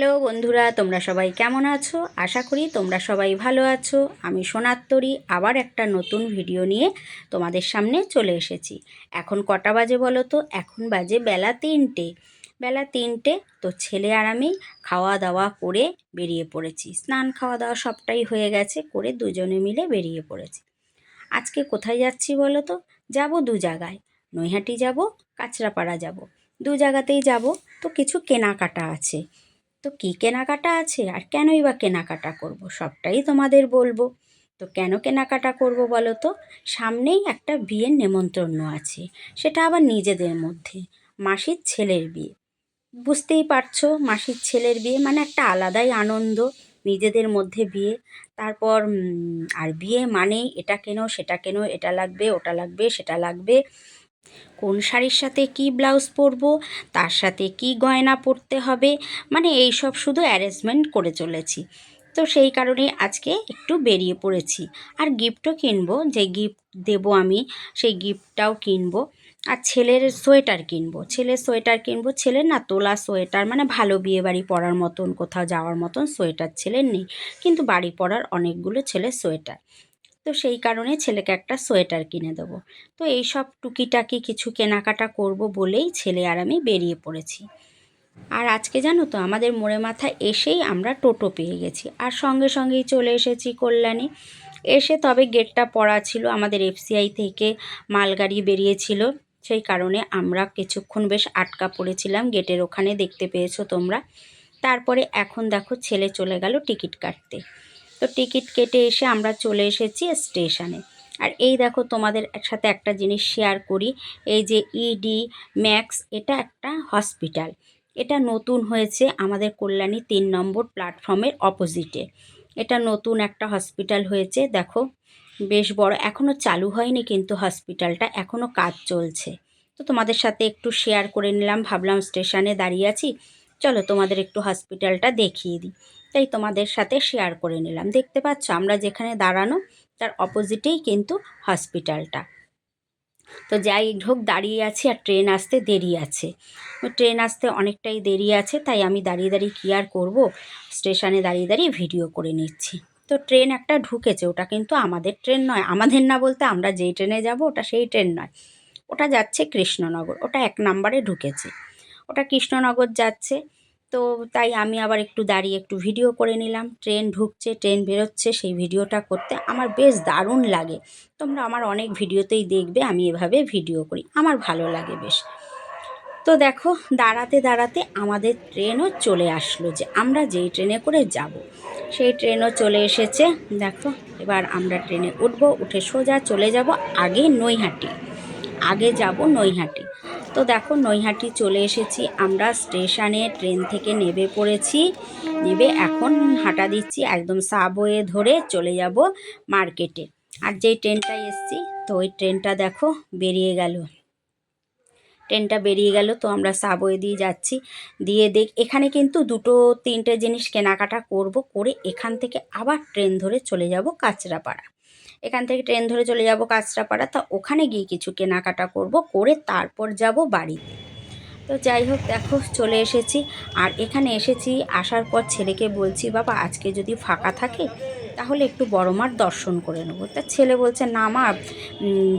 Hello বন্ধুরা, তোমরা সবাই কেমন আছো? আশা করি তোমরা সবাই ভালো আছো। আমি সোনাত্তরী, আবার একটা নতুন ভিডিও নিয়ে তোমাদের সামনে চলে এসেছি। এখন কটা বাজে বলো তো? এখন বাজে বেলা তিনটে। বেলা তিনটে, তো ছেলে আর আমি খাওয়া দাওয়া করে বেরিয়ে পড়েছি। স্নান খাওয়া দাওয়া সবটাই হয়ে গেছে, করে দুজনে মিলে বেরিয়ে পড়েছি। আজকে কোথায় যাচ্ছি বলো তো? যাব দু জায়গায়। নৈহাটি যাব, কাঁচরাপাড়া যাব। দু জায়গাতেই যাব। তো কিছু কেনাকাটা আছে। তো কী কেনাকাটা আছে? আর কেনই বা কেনাকাটা করব? সবটাই তোমাদের বলব। তো কেন কেনাকাটা করব বলো তো? সামনেই একটা বিয়ের নেমন্তন্ন আছে। সেটা আবার নিজেদের মধ্যে। মাসির ছেলের বিয়ে। বুঝতেই পারছ, মাসির ছেলের বিয়ে মানে একটা আলাদাই আনন্দ, নিজেদের মধ্যে বিয়ে। তারপর আর বিয়ে মানেই এটা কেনো, সেটা কেনো, এটা লাগবে, ওটা লাগবে, সেটা লাগবে। কোন শাড়ির সাথে কি ব্লাউজ পরব, তার সাথে কি গয়না পরতে হবে মানে এই সব শুধু অ্যারেঞ্জমেন্ট করে চলেছি। তো সেই কারণে আজকে একটু বেরিয়ে পড়েছি। আর গিফটও কিনবো, যে গিফট দেব আমি, সেই গিফটটাও কিনবো। আর ছেলের সোয়েটার কিনবো। ছেলের সোয়েটার কিনবো, ছেলের না তোলা সোয়েটার মানে ভালো বিয়ে বাড়ি পরার মতন, কোথাও যাওয়ার মতন সোয়েটার ছেলের নেই। কিন্তু বাড়ি পরার অনেকগুলো ছেলের সোয়েটার। তো সেই কারণে ছেলেকে একটা সোয়েটার কিনে দেবো। তো এই সব টুকিটাকি কিছু কেনাকাটা করব বলেই ছেলে আর আমি বেরিয়ে পড়েছি। আর আজকে জানো তো আমাদের মোড়ে মাথা এসেই আমরা টোটো পেয়ে গেছি। আর সঙ্গে সঙ্গেই চলে এসেছি কল্যাণী। এসে তবে গেটটা পড়া ছিল, আমাদের এফসিআই থেকে মালগাড়ি বেরিয়েছিল। সেই কারণে আমরা কিছুক্ষণ বেশ আটকা পড়েছিলাম, গেটের ওখানে দেখতে পেয়েছ তোমরা। তারপরে এখন দেখো ছেলে চলে গেল টিকিট কাটতে। তো টিকিট কেটে এসে আমরা চলে এসেছি স্টেশনে। আর এই দেখো তোমাদের সাথে একটা জিনিস শেয়ার করি, এই যে ইডি ম্যাক্স এটা একটা হসপিটাল এটা নতুন হয়েছে আমাদের কল্যাণী তিন নম্বর প্ল্যাটফর্মের অপোজিটে এটা নতুন একটা হসপিটাল হয়েছে, দেখো। বেশ বড় এখনও চালু হয়নি কিন্তু হসপিটালটা এখনও কাজ চলছে। তো তোমাদের সাথে একটু শেয়ার করে নিলাম, ভাবলাম স্টেশনে দাঁড়িয়ে আছি। চলো তোমাদের একটু হসপিটালটা দেখিয়ে দিই। তাই তোমাদের সাথে শেয়ার করে নিলাম। দেখতে পাচ্ছ, আমরা যেখানে দাঁড়ানো, তার অপোজিটেই কিন্তু হসপিটালটা তো যাই হোক, দাঁড়িয়ে আছি আর ট্রেন আসতে দেরি আছে। ট্রেন আসতে অনেকটাই দেরি আছে, তাই আমি দাঁড়িয়ে দাঁড়িয়ে কী আর করব? স্টেশনে দাঁড়িয়ে দাঁড়িয়ে ভিডিও করে নিচ্ছি। তো ট্রেন একটা ঢুকেছে, ওটা কিন্তু আমাদের ট্রেন নয়। আমাদের না বলতে আমরা যেই ট্রেনে যাব, ওটা সেই ট্রেন নয়। ওটা যাচ্ছে কৃষ্ণনগর, ওটা এক নাম্বারে ঢুকেছে। ওটা কৃষ্ণনগর যাচ্ছে। তো তাই আমি আবার একটু দাঁড়িয়ে একটু ভিডিও করে নিলাম। ট্রেন ঢুকছে, ট্রেন বেরোচ্ছে, সেই ভিডিওটা করতে আমার বেশ দারুণ লাগে। তোমরা আমার অনেক ভিডিওতেই দেখবে, আমি এভাবে ভিডিও করি। আমার ভালো লাগে বেশ। তো দেখো, দাঁড়াতে দাঁড়াতে আমাদের ট্রেনও চলে আসলো যে আমরা যেই ট্রেনে করে যাব। সেই ট্রেনও চলে এসেছে। দেখো, এবার আমরা ট্রেনে উঠবো, উঠে সোজা চলে যাব আগে নৈহাটি। আগে যাব নৈহাটি। তো দেখো নৈহাটি চলে এসেছি আমরা, স্টেশনে ট্রেন থেকে নেবে পড়েছি। নেবে এখন হাঁটা দিচ্ছি একদম সাবওয়ে ধরে চলে যাব মার্কেটে। আর যেই ট্রেনটায় এসছি, তো ওই ট্রেনটা দেখো বেরিয়ে গেল। ট্রেনটা বেরিয়ে গেল, তো আমরা সাবওয়ে দিয়ে যাচ্ছি। দিয়ে দেখ, এখানে কিন্তু দুটো, তিনটে জিনিস কেনাকাটা করব, করে এখান থেকে আবার ট্রেন ধরে চলে যাব কাঁচরাপাড়া। এখান থেকে ট্রেন ধরে চলে যাব কাঁচরাপাড়া। তা ওখানে গিয়ে কিছু কেনাকাটা করব, করে তারপর যাব বাড়িতে। তো যাই হোক, দেখো, চলে এসেছি। আর এখানে এসেছি, আসার পর ছেলেকে বলছি, বাবা, আজকে যদি ফাঁকা থাকে, তাহলে একটু বড় মার দর্শন করে নেব। তা ছেলে বলছে, না মা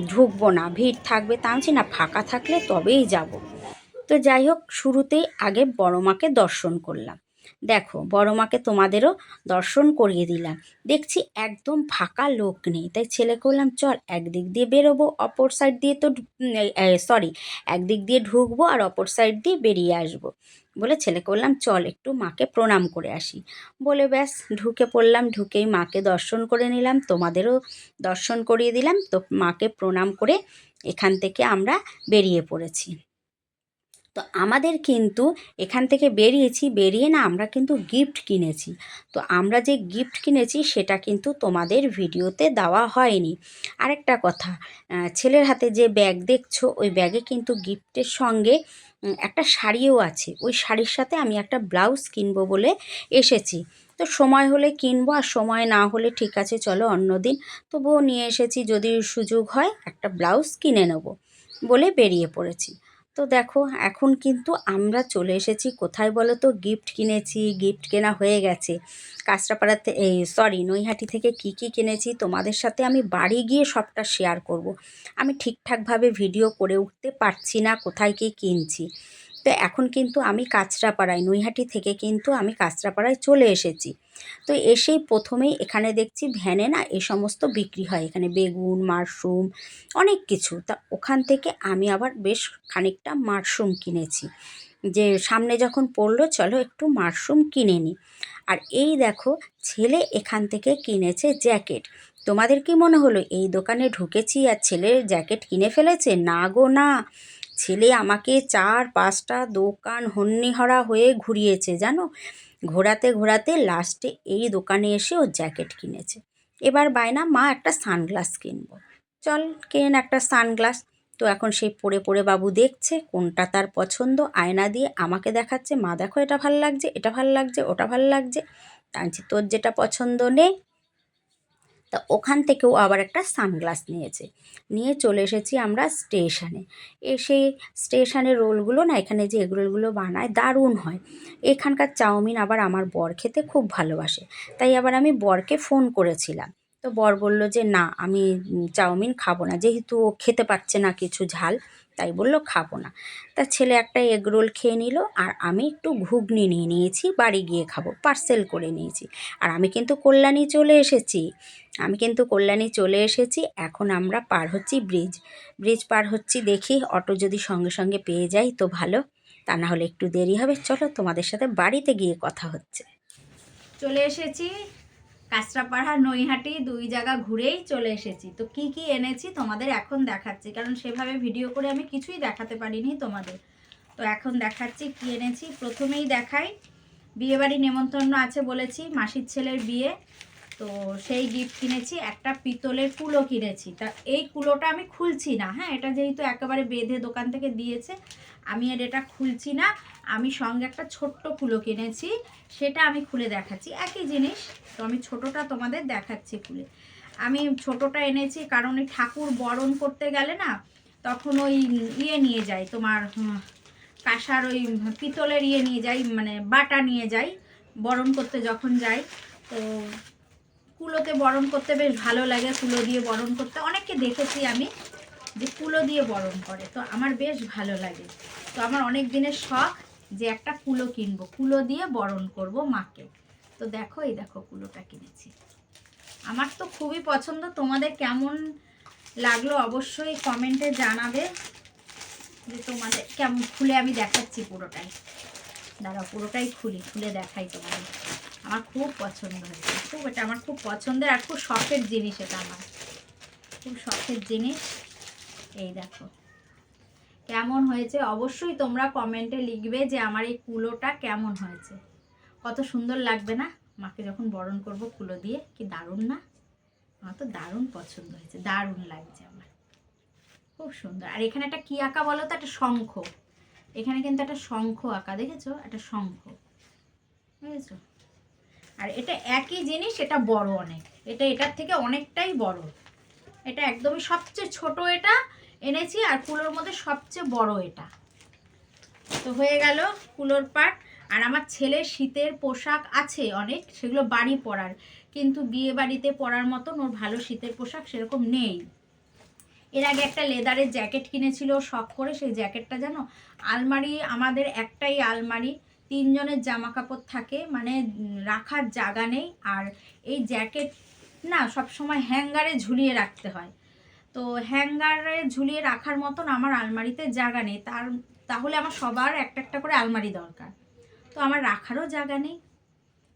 ঢুকবো না, ভিড় থাকবে। তা আমি না, ফাঁকা থাকলে তবেই যাব। তো যাই হোক, শুরুতেই আগে বড় মাকে দর্শন করলাম। দেখো, বড় মাকে তোমাদেরও দর্শন করিয়ে দিলাম। দেখছি একদম ফাঁকা লোক নেই। তাই ছেলে করলাম চল একদিক দিয়ে বেরোবো, অপর সাইড দিয়ে তো সরি একদিক দিয়ে ঢুকবো আর অপর সাইড দিয়ে বেরিয়ে আসব। বলে ছেলে করলাম চল একটু মাকে প্রণাম করে আসি। বলে ব্যাস, ঢুকে পড়লাম, ঢুকেই মাকে দর্শন করে নিলাম। তোমাদেরও দর্শন করিয়ে দিলাম, তো মাকে প্রণাম করে এখান থেকে আমরা বেরিয়ে পড়েছি। তো আমাদের কিন্তু এখান থেকে বেরিয়েছি, বেরিয়ে না আমরা কিন্তু গিফট কিনেছি। তো আমরা যে গিফট কিনেছি সেটা কিন্তু তোমাদের ভিডিওতে দেওয়া হয়নি। আরেকটা কথা ছেলের হাতে যে ব্যাগ দেখছ, ওই ব্যাগে কিন্তু গিফটের সঙ্গে একটা শাড়িও আছে। ওই শাড়ির সাথে আমি একটা ব্লাউজ কিনবো বলে এসেছি। তো সময় হলে কিনবো আর সময় না হলে ঠিক আছে, চলো অন্যদিন তবুও নিয়ে এসেছি যদি সুযোগ হয়, একটা ব্লাউজ কিনে নেব বলে বেরিয়ে পড়েছি। তো দেখো, এখন কিন্তু আমরা চলে এসেছি। কোথায় বলো তো গিফট কিনেছি গিফট কেনা হয়ে গেছে। কাঁচরাপাড়াতে এই সরি নৈহাটি থেকে কি কি কিনেছি তোমাদের সাথে আমি বাড়ি গিয়ে সবটা শেয়ার করব। আমি ঠিকঠাকভাবে ভিডিও করে উঠতে পারছি না কোথায় কি কিনছি। তো এখন কিন্তু আমি কাঁচরাপাড়ায়, নৈহাটি থেকে কিন্তু আমি কাঁচরাপাড়ায় চলে এসেছি। তো এসেই প্রথমেই এখানে দেখছি ভ্যানে না এ সমস্ত বিক্রি হয়। এখানে বেগুন, মাশরুম অনেক কিছু। তা ওখান থেকে আমি আবার বেশ খানিকটা মাশরুম কিনেছি। যে সামনে যখন পড়ল, চলো একটু মাশরুম কিনে নিই। আর এই দেখো, ছেলে এখান থেকে কিনেছে জ্যাকেট। তোমাদের কি মনে হলো, এই দোকানে ঢুকেছি আর ছেলের জ্যাকেট কিনে ফেলেছে? না গো, না। ছেলে আমাকে চার পাঁচটা দোকান হন্যিহরা হয়ে ঘুরিয়েছে জানো? ঘোরাতে ঘোরাতে লাস্টে এই দোকানে এসে ও জ্যাকেট কিনেছে। এবার বায়না মা একটা সানগ্লাস কিনবো। চল কেন একটা সানগ্লাস তো এখন সেই পড়ে পড়ে বাবু দেখছে কোনটা তার পছন্দ? আয়না দিয়ে আমাকে দেখাচ্ছে মা দেখো এটা ভালো লাগছে এটা ভালো লাগছে ওটা ভালো লাগছে। তা বলছি, তোর যেটা পছন্দ নে। তা ওখান থেকেও আবার একটা সানগ্লাস নিয়েছে। নিয়ে চলে এসেছি আমরা স্টেশনে। এসে স্টেশনের রোলগুলো না, এখানে যে এগরোলগুলো বানায়, দারুণ হয়। এখানকার চাউমিন আবার আমার বর খেতে খুব ভালোবাসে। তাই আবার আমি বরকে ফোন করেছিলাম। তো বর বলল যে, না, আমি চাউমিন খাব না। যেহেতু ও খেতে পারছে না কিছু ঝাল, তাই বলল খাব না। তা ছেলে একটা এগ রোল খেয়ে নিল, আর আমি একটু ঘুগনি নিয়ে নিয়েছি, বাড়ি গিয়ে খাব, পার্সেল করে নিয়েছি। আর আমি কিন্তু কল্যাণী চলে এসেছি। আমি কিন্তু কল্যাণী চলে এসেছি। এখন আমরা পার হচ্ছি ব্রিজ। ব্রিজ পার হচ্ছি দেখি, অটো যদি সঙ্গে সঙ্গে পেয়ে যাই তো ভালো। তা না হলে একটু দেরি হবে। চলো তোমাদের সাথে বাড়িতে গিয়ে কথা হচ্ছে। চলে এসেছি। কাঁচরাপাড়া, নৈহাটি দুই জায়গা ঘুরেই চলে এসেছি। তো কি কি এনেছি তোমাদের এখন দেখাচ্ছি, কারণ সেভাবে ভিডিও করে আমি কিছুই দেখাতে পারিনি তোমাদের। তো এখন দেখাচ্ছি কি এনেছি, প্রথমেই দেখাই, বিয়েবাড়ি নেমন্তন্ন আছে বলেছি, মাসির ছেলের বিয়ে। তো সেই গিফট কিনেছি, একটা পিতলের কুলো কিনেছি। তা এই কুলোটা আমি খুলছি না হ্যাঁ? এটা যেহেতু একেবারে বেঁধে দোকান থেকে দিয়েছে আমি আর এটা খুলছি না, আমি সঙ্গে একটা ছোট্ট কুলো কিনেছি, সেটা আমি খুলে দেখাচ্ছি। একই জিনিস, তো আমি ছোটটা তোমাদের দেখাচ্ছি খুলে। আমি ছোটটা এনেছি কারণ ওই ঠাকুর বরণ করতে গেলে না, তখন ওই ইয়ে নিয়ে যাই, তোমার কাঁসার ওই পিতলের ইয়ে নিয়ে যাই মানে বাটা নিয়ে যাই, বরণ করতে যখন যাই, তো কুলোতে বরণ করতে বেশ ভালো লাগে, কুলো দিয়ে বরণ করতে। অনেককে দেখেছি আমি যে কুলো দিয়ে বরণ করে, তো আমার বেশ ভালো লাগে। তো আমার অনেক দিনের শখ যে একটা কুলো কিনবো। কুলো দিয়ে বরণ করব মাকে। তো দেখো, এই দেখো কুলোটা কিনেছি। আমার তো খুবই পছন্দ। তোমাদের কেমন লাগল অবশ্যই কমেন্টে জানাবে যে তোমাদের কেমন, খুলে আমি দেখাচ্ছি পুরোটাই। দাঁড়াও, পুরোটাই খুলি, খুলে দেখাই তোমাদের। আমার খুব পছন্দ হয়েছে। খুব, এটা আমার খুব পছন্দের আর খুব শখের জিনিস এটা আমার। খুব শখের জিনিস। এই দেখো। কেমন হয়েছে? অবশ্যই তোমরা কমেন্টে লিখবে যে আমার এই কুলোটা কেমন হয়েছে। কত সুন্দর লাগবে না? মাকে যখন বরণ করব কুলো দিয়ে, কি দারুণ না? আমার তো দারুণ পছন্দ হয়েছে, দারুণ লাগছে আমার। খুব সুন্দর। আর এখানে একটা কি আঁকা বলো তো? একটা শঙ্খ। এখানে কিন্তু একটা শঙ্খ আঁকা, দেখেছ? একটা শঙ্খ। বুঝেছ? আর এটা একই জিনিস, এটা বড় অনেক। এটা এটার থেকে অনেকটাই বড়। এটা একদমই সবচেয়ে ছোট এটা এনেছি আর কুলোর মধ্যে সবচেয়ে বড় এটা। তো হয়ে গেল কুলোর পাট। আর আমার ছেলের শীতের পোশাক আছে অনেক, সেগুলো বাড়ি পরার। কিন্তু বিয়ে বাড়িতে পরার মতন ওর ভালো শীতের পোশাক সেরকম নেই। এর আগে একটা লেদারের জ্যাকেট কিনেছিল, শখ করে সেই জ্যাকেটটা জানো আলমারি, আমাদের একটাই আলমারি, তিনজনের জামা কাপড় থাকে মানে রাখার জায়গা নেই। আর এই জ্যাকেট না সব সময় হ্যাঙ্গারে ঝুলিয়ে রাখতে হয়। তো হ্যাঙ্গারে ঝুলিয়ে রাখার মতন আমার আলমারিতে জায়গা নেই। তার, তাহলে আমার সবার একটা একটা করে আলমারি দরকার। তো আমার রাখারও জায়গা নেই।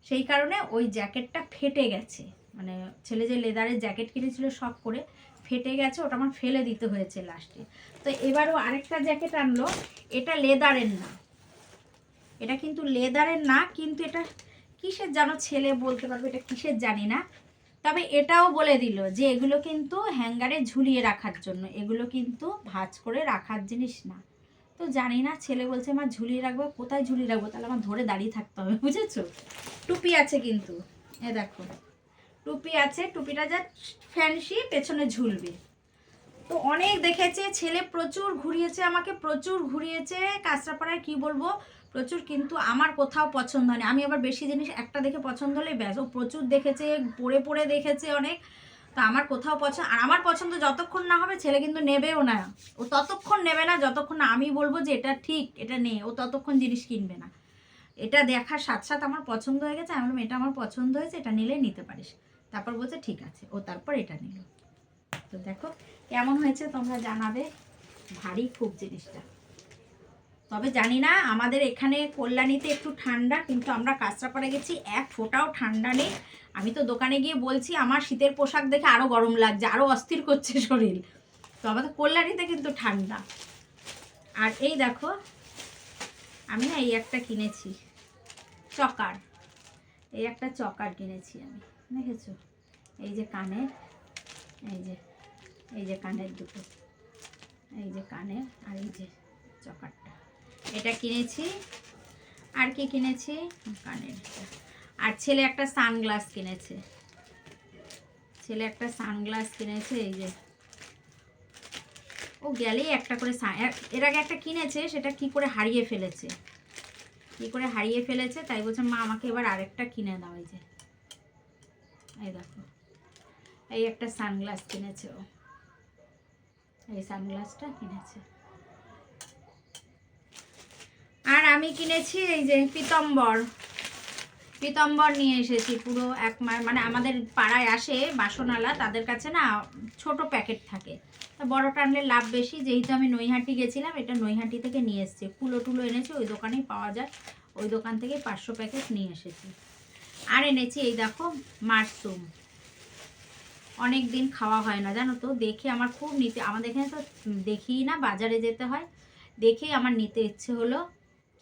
সেই কারণে ওই জ্যাকেটটা ফেটে গেছে। মানে ছেলে যে লেদারের জ্যাকেট কিনেছিল শখ করে, ফেটে গেছে, ওটা আমার ফেলে দিতে হয়েছে লাস্টে তো এবারও আরেকটা জ্যাকেট আনলো। এটা লেদারের না। এটা কিন্তু লেদারের না, কিন্তু এটা কিসের জানো ছেলে বলতে পারবে, এটা কিসের জানি না। তবে এটাও বলে দিল যে এগুলো কিন্তু হ্যাঙ্গারে ঝুলিয়ে রাখার জন্য, এগুলো কিন্তু ভাজ করে রাখার জিনিস না। তো জানি না, ছেলে বলছে আমার ঝুলিয়ে রাখব, কোথায় ঝুলিয়ে রাখব? তাহলে আমার ধরে দাঁড়িয়ে থাকতে হবে, বুঝেছ? টুপি আছে কিন্তু, এ দেখো। টুপি আছে, টুপিটা যা ফ্যান্সি, পেছনে ঝুলবে। তো অনেক দেখেছে, ছেলে প্রচুর ঘুরিয়েছে, আমাকে প্রচুর ঘুরিয়েছে। কাঁচরাপাড়ায় কি বলব? প্রচুর কিন্তু আমার কোথাও পছন্দ হয়নি। আমি আবার বেশি জিনিস একটা দেখে পছন্দ হলে ব্যাস, ও প্রচুর দেখেছে, পড়ে পড়ে দেখেছে অনেক। তো আমার কোথাও পছন্দ আর আমার পছন্দ যতক্ষণ না হবে, ছেলে কিন্তু নেবেও না। ও ততক্ষণ নেবে না, যতক্ষণ না আমি বলব যে এটা ঠিক, এটা নে। ও ততক্ষণ জিনিস কিনবে না। এটা দেখার সাথে সাথে আমার পছন্দ হয়ে গেছে। আমি এটা আমার পছন্দ হয়েছে, এটা নিলে নিতে পারিস। তারপর বলছে, ঠিক আছে। ও তারপর এটা নিল। তো দেখো কেমন হয়েছে তোমরা জানাবে। ভারী খুব জিনিসটা। তবে জানি না, আমাদের এখানে কল্যাণীতে একটু ঠান্ডা, কিন্তু আমরা কাঁচরাপাড়ে গেছি, এক ফোঁটাও ঠান্ডা নেই। আমি তো দোকানে গিয়ে বলছি, আমার শীতের পোশাক দেখে আরও গরম লাগছে আরও অস্থির করছে শরীর। তো আমাদের কল্যাণীতে কিন্তু ঠান্ডা। আর এই দেখো, আমি না এই একটা কিনেছি, চকার। এই একটা চকার কিনেছি আমি, দেখেছ? এই যে কানের, এই যে এই যে কানের দুটো। এই যে কানের আর এই যে চকারটা। এটা কিনেছি। আর কি কিনেছি? কানের আর ছেলে একটা সানগ্লাস কিনেছে। ছেলে একটা সানগ্লাস কিনেছে, এই যে। ও গেলেই একটা করে এর- আগে একটা কিনেছে, সেটা কি করে হারিয়ে ফেলেছে? কি করে হারিয়ে ফেলেছে? তাই বলছে, মা, আমাকে এবার আরেকটা কিনে দাও, এই যে। এই দেখো। এই একটা সানগ্লাস কিনেছে ও। এই সানগ্লাসটা কিনেছে। আর আমি কিনেছি এই যে পিতম্বর। পিতম্বর নিয়ে এসেছি পুরো এক মানে আমাদের পাড়ায় আসে বাসনালা, তাদের কাছে না ছোট প্যাকেট থাকে। তা বড়টা আনলে লাভ বেশি, যেহেতু আমি নৈহাটি গেছিলাম, এটা নৈহাটি থেকে নিয়ে এসেছি। কুলো টুলো এনেছি, ওই দোকানেই পাওয়া যায়। ওই দোকান থেকে পাঁচশো প্যাকেট নিয়ে এসেছি। আর এনেছি এই দেখো মাশরুম। অনেক দিন খাওয়া হয় না, জানো তো? দেখে আমার খুব নিতে, আমাদের এখানে তো দেখি না বাজারে যেতে হয়। দেখেই আমার নিতে ইচ্ছে হলো।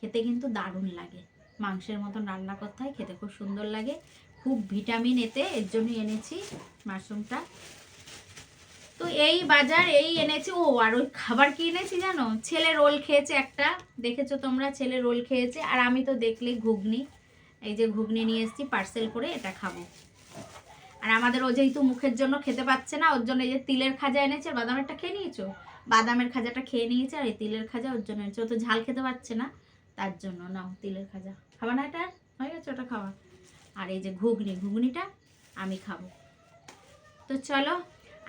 খেতে কিন্তু দারুণ লাগে। মাংসের মতন রান্না করতে হয়, খেতে খুব সুন্দর লাগে। খুব ভিটামিন এতে এর জন্যই এনেছি মাশরুমটা। তো এই বাজার, এই এনেছি। ও, আর ওই খাবার কি এনেছি জানো? ছেলে রোল খেয়েছে একটা। দেখেছ তোমরা? ছেলে রোল খেয়েছে। আর আমি তো দেখলে ঘুগনি। এই যে ঘুগনি নিয়ে এসেছি পার্সেল করে এটা খাব। আর আমাদের ও যেহেতু মুখের জন্য খেতে পাচ্ছে না, ওর জন্য এই যে তিলের খাজা এনেছে বাদামেরটা খেয়ে নিয়েছো? বাদামের খাজাটা খেয়ে নিয়েছে, আর এই তিলের খাজা ওর জন্য এনেছে। ও তো ঝাল খেতে পারছে না, তার জন্য নাও তিলের খাজা। খাবা না এটা? হয়ে গেছে, ওটা খাওয়া। আর এই যে ঘুগনি, ঘুগনিটা আমি খাব। তো চলো,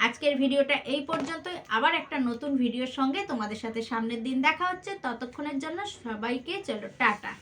আজকের ভিডিওটা এই পর্যন্তই। আবার একটা নতুন ভিডিওর সঙ্গে তোমাদের সাথে সামনের দিন দেখা হচ্ছে। ততক্ষণের জন্য সবাইকে চলো, টাটা।